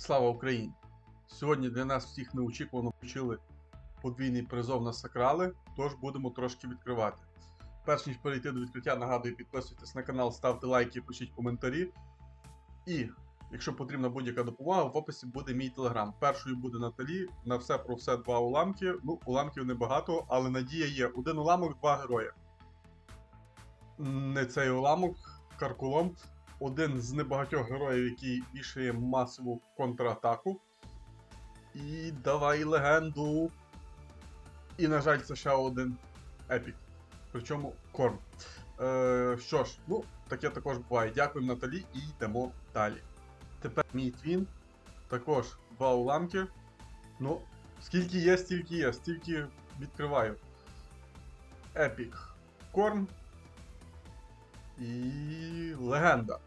Слава Україні! Сьогодні для нас всіх неочікувано включили подвійний призов на сакрали, тож будемо трошки відкривати. Перш ніж перейти до відкриття, нагадую, підписуйтесь на канал, ставте лайки, пишіть коментарі. І, якщо потрібна будь-яка допомога, в описі буде мій телеграм. Першою буде Наталі. На все про все два уламки. Ну, уламків небагато, але надія є. Один уламок, два героя. Не цей уламок, каркулом один з небагатьох героїв, який вішає масову контратаку. І давай легенду. І, на жаль, це ще один епік. Причому корм. Е, що ж, ну, таке також буває. Дякуємо Наталі і йдемо далі. Тепер мій твін. Також два уламки. Ну, скільки є, стільки є, стільки відкриваю. Епік. Корм. І легенда.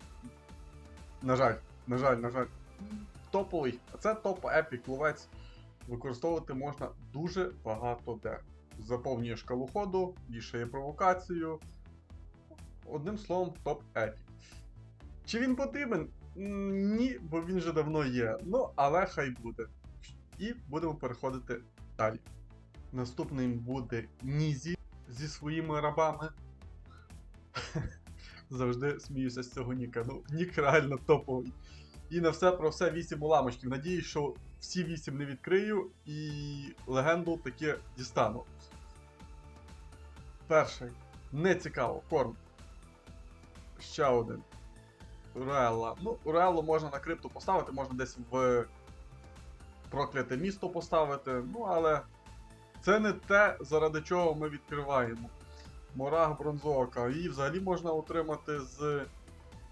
На жаль, на жаль, на жаль. Топовий. А це топ епік ловець. Використовувати можна дуже багато де. Заповнює шкалу ходу, вішає провокацію. Одним словом, топ епік. Чи він потрібен? Ні, бо він вже давно є. Ну, але хай буде. І будемо переходити далі. Наступним буде Нізі зі своїми рабами. Завжди сміюся з цього Ніка. Ну, Нік реально топовий. І на все про все 8 уламочків. Надіюсь, що всі 8 не відкрию і легенду таки дістану. Перший. Не цікаво. Корм. Ще один. Урелла. Ну, Уреллу можна на крипту поставити, можна десь в прокляте місто поставити. Ну, але це не те, заради чого ми відкриваємо. Мораг бронзовка. Її взагалі можна отримати з.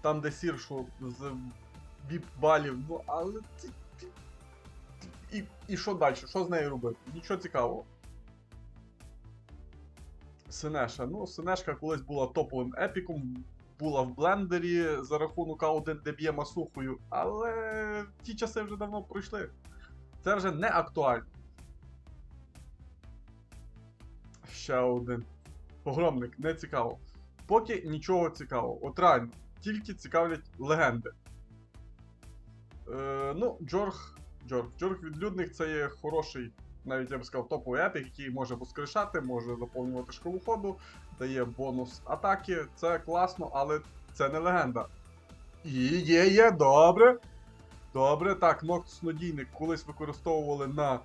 Там, де сіршу, з віп-балів. Ну, але. це- І, і що далі? Що з нею робити? Нічого цікавого. Синеша. Ну, Синешка колись була топовим епіком, була в блендері за рахунок А1, де б'є масухою, але ті часи вже давно пройшли. Це вже не актуально. Ще один. Погромник, не цікаво. Поки нічого цікавого. От реально, тільки цікавлять легенди. Е, ну, Джорг. Джорг. Джорг відлюдник це є хороший, навіть я б сказав, топовий епік, який може воскрешати, може заповнювати школу ходу, дає бонус атаки. Це класно, але це не легенда. І є, є, добре. Добре, так, Нокт Снодійник колись використовували на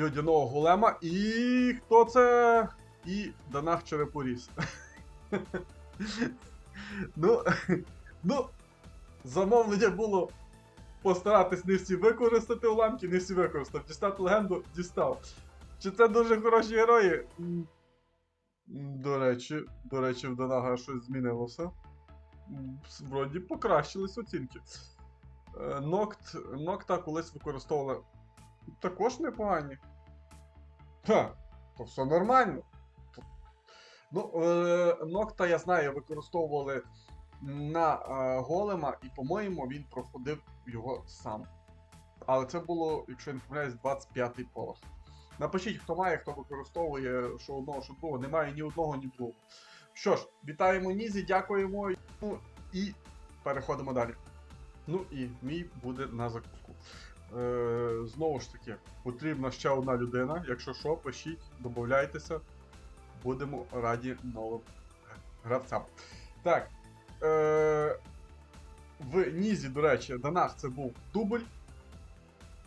льодяного голема. І хто це? І Данах Черепоріс. ну, ну, замовлення було постаратись не всі використати уламки, не всі використав. Дістати легенду, дістав. Чи це дуже хороші герої? До речі, до речі, в Данага щось змінилося. Вроді покращились оцінки. Е, Нокт, Нокта колись використовували також непогані. Та, то все нормально. Ну, е, Нокта, я знаю, використовували на е, голема, і, по-моєму, він проходив його сам. Але це було, якщо я не помиляюсь, 25-й поверх. Напишіть, хто має, хто використовує що одного, що другого. Немає ні одного, ні другого. Що ж, вітаємо Нізі, дякуємо. Ну і переходимо далі. Ну і мій буде на закуску. Е, знову ж таки, потрібна ще одна людина. Якщо що, пишіть, додавайтеся. Будемо раді новим гравцям. Так. Е, в Нізі, до речі, Данах це був дубль,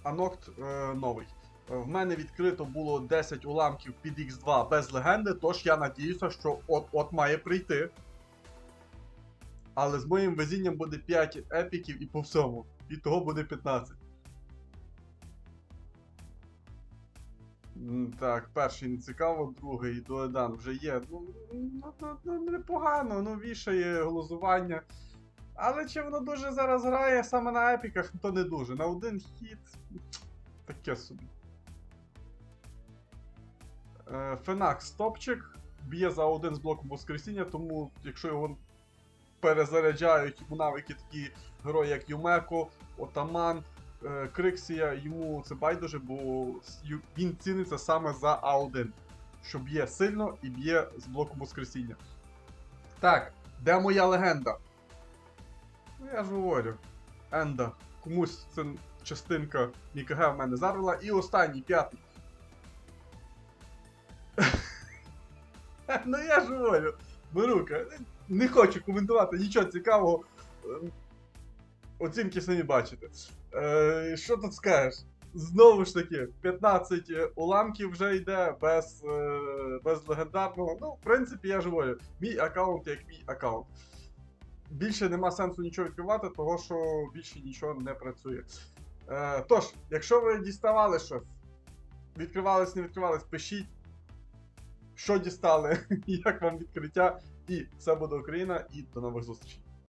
а Нокт е, новий. В мене відкрито було 10 уламків під X2 без легенди, тож я надіюся, що от-от має прийти. Але з моїм везінням буде 5 епіків і по всьому. І того буде 15. Так, перший не цікаво, другий Дуедан вже є. Ну, ну, ну, ну непогано, ну вішає глузування. Але чи воно дуже зараз грає саме на епіках, то не дуже. На один хід. Таке собі. Е, Фенакс топчик. Б'є за один з блоком Воскресіння, тому якщо його перезаряджають йому навики такі герої, як Юмеко, Отаман, Криксія, йому це байдуже, бо він ціниться саме за А1. Що б'є сильно і б'є з блоком Воскресіння. Так, де моя легенда? Ну я ж говорю. Енда. комусь це частинка МікГ в мене зарвала. І останній, п'ятий. ну я ж говорю, Берука, не хочу коментувати нічого цікавого. Оцінки самі бачите. Е, що тут скажеш? Знову ж таки, 15 уламків вже йде без, е, без легендарного. Ну, в принципі, я ж говорю, мій аккаунт як мій аккаунт. Більше нема сенсу нічого відкривати, того що більше нічого не працює. Е, тож, якщо ви діставали щось, відкривались, не відкривались, пишіть, що дістали, як вам відкриття. І це буде Україна, і до нових зустрічей.